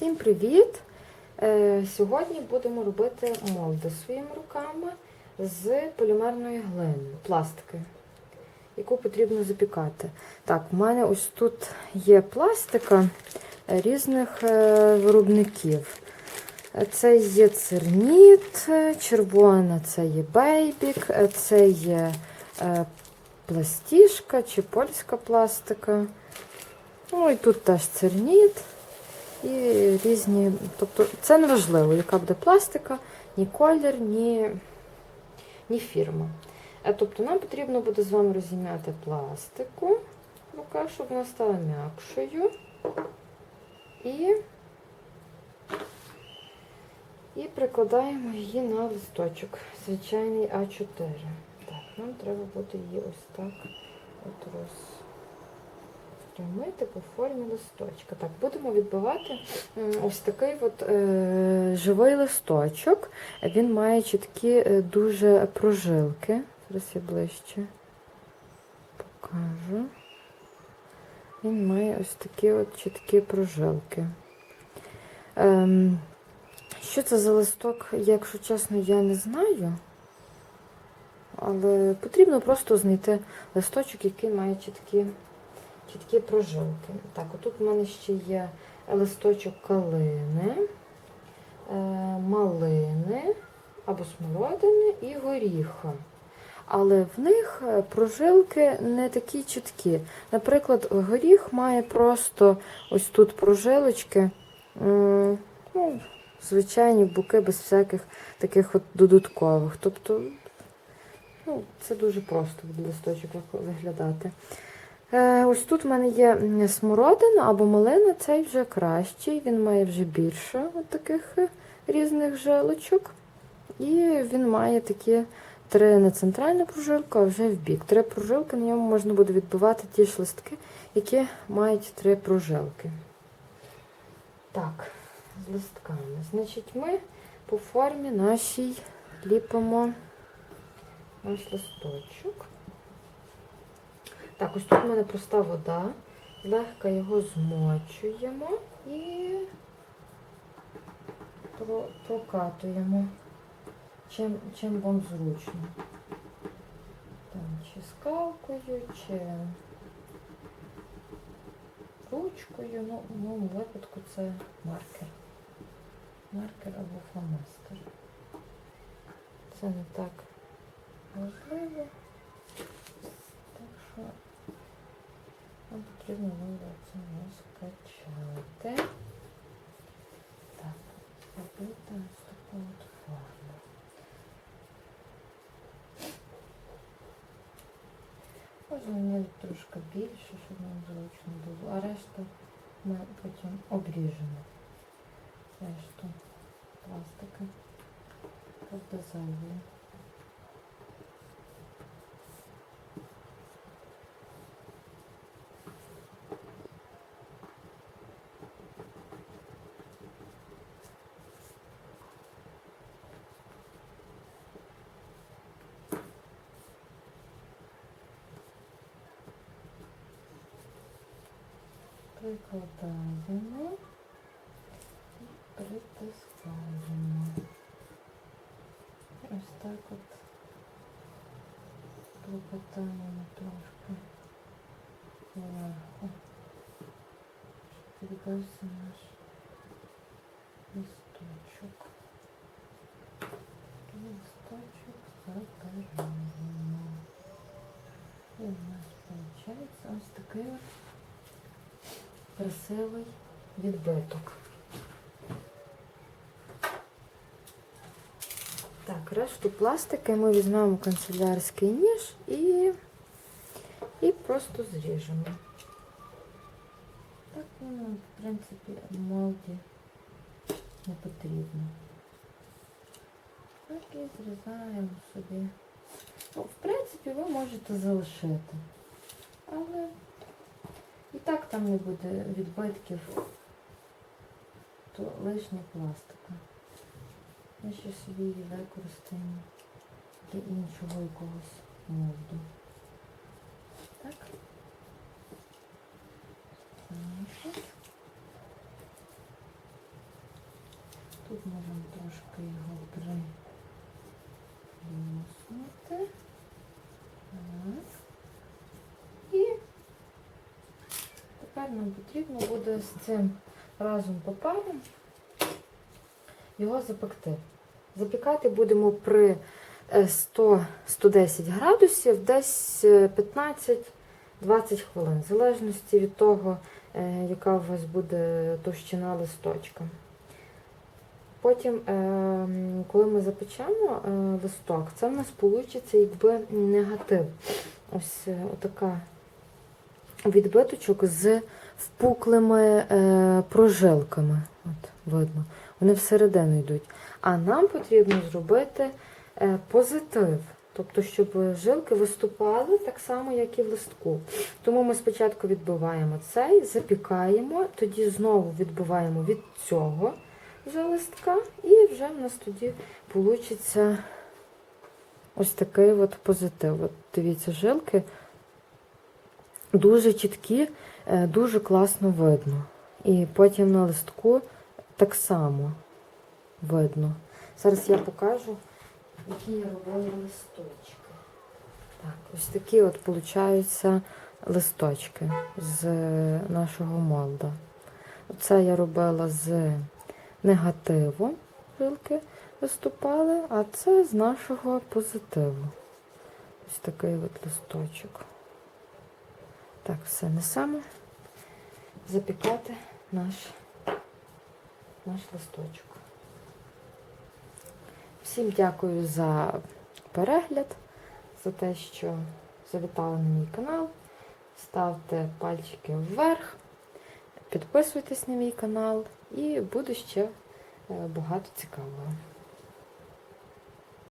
Всім привіт! Е, Сьогодні будемо робити молди своїми руками з полімерної глини, пластики, яку потрібно запікати. Так, в мене ось тут є пластика різних е, виробників. Це є церніт, червона це є бейбік, це є е, пластішка чи польська пластика. Ну і тут теж церніт. І різні, тобто це не важливо, яка буде пластика, ні колір, ні, ні фірма. Е, Тобто нам потрібно буде з вами розім'яти пластику в руках, щоб вона стала м'якшою. І, і прикладаємо її на листочок, звичайний А4. Так, нам треба буде її ось так от роз прямити по формі листочка. Так, будемо відбивати ось такий от е, живий листочок. Він має чіткі е, дуже прожилки. Зараз я ближче покажу. Він має ось такі от чіткі прожилки. Ем, що це за листок, якщо чесно, я не знаю. Але потрібно просто знайти листочок, який має чіткі чіткі прожилки. Так, отут в мене ще є листочок калини, е, малини або смородини і горіха. Але в них е, прожилки не такі чіткі. Наприклад, горіх має просто ось тут прожилочки, ну, звичайні буки без всяких таких от додаткових. Тобто, ну, це дуже просто буде листочок виглядати. Е, Ось тут в мене є смородина або малина, цей вже кращий, він має вже більше от таких е, різних жилочок. І він має такі три не центральну прожилку, а вже в бік. Три прожилки, на ньому можна буде відбивати ті ж листки, які мають три прожилки. Так, з листками. Значить, ми по формі нашій ліпимо наш листочок. Так, ось тут в мене проста вода. Легко його змочуємо і прокатуємо, чим, чим вам зручно. Там, чи скалкою, чи ручкою. Ну, в моєму випадку це маркер. Маркер або фломастер. Це не так важливо. Так що нам потрібно буде це розкачати. Так, зробити ось таку от форму. Можна мені трошки більше, щоб нам зручно було, а решту ми потім обріжемо. Решту пластика. Правда Прикладаємо і притискаємо. Ось так от прикладаємо трошки зверху. щоб Відбився наш листочок. І листочок забираємо. І у нас виходить ось такий от красивий відбиток. Так, решту пластики ми візьмемо канцелярський ніж і, і просто зріжемо. Так, ну, в принципі, молді не потрібно. Так і зрізаємо собі. Ну, в принципі, ви можете залишити. Але і так там не буде відбитків, то лишня пластика. Ми ще собі її використаємо для іншого якогось молду. Так. Тут можемо трошки його примуснути. Так. І тепер нам потрібно буде з цим разом папером його запекти. Запікати будемо при е, 100-110 градусів десь е, 15-20 хвилин, в залежності від того, е, яка у вас буде товщина листочка. Потім, е, коли ми запечемо е, листок, це в нас вийде якби негатив. Ось е, отака відбиточок з впуклими е, прожилками. От, видно. Вони всередину йдуть. А нам потрібно зробити е, позитив. Тобто, щоб жилки виступали так само, як і в листку. Тому ми спочатку відбиваємо цей, запікаємо, тоді знову відбиваємо від цього за листка, і вже в нас тоді вийде ось такий от позитив. От дивіться, жилки дуже чіткі, е, дуже класно видно. І потім на листку так само видно. Зараз я покажу, які я робила листочки. Так, ось такі от получаються листочки з нашого молда. Це я робила з негативу, жилки виступали, а це з нашого позитиву. Ось такий от листочок. Так, все несемо запікати наш, наш листочок. Всім дякую за перегляд, за те, що завітали на мій канал. Ставте пальчики вверх, підписуйтесь на мій канал і буде ще е, багато цікавого.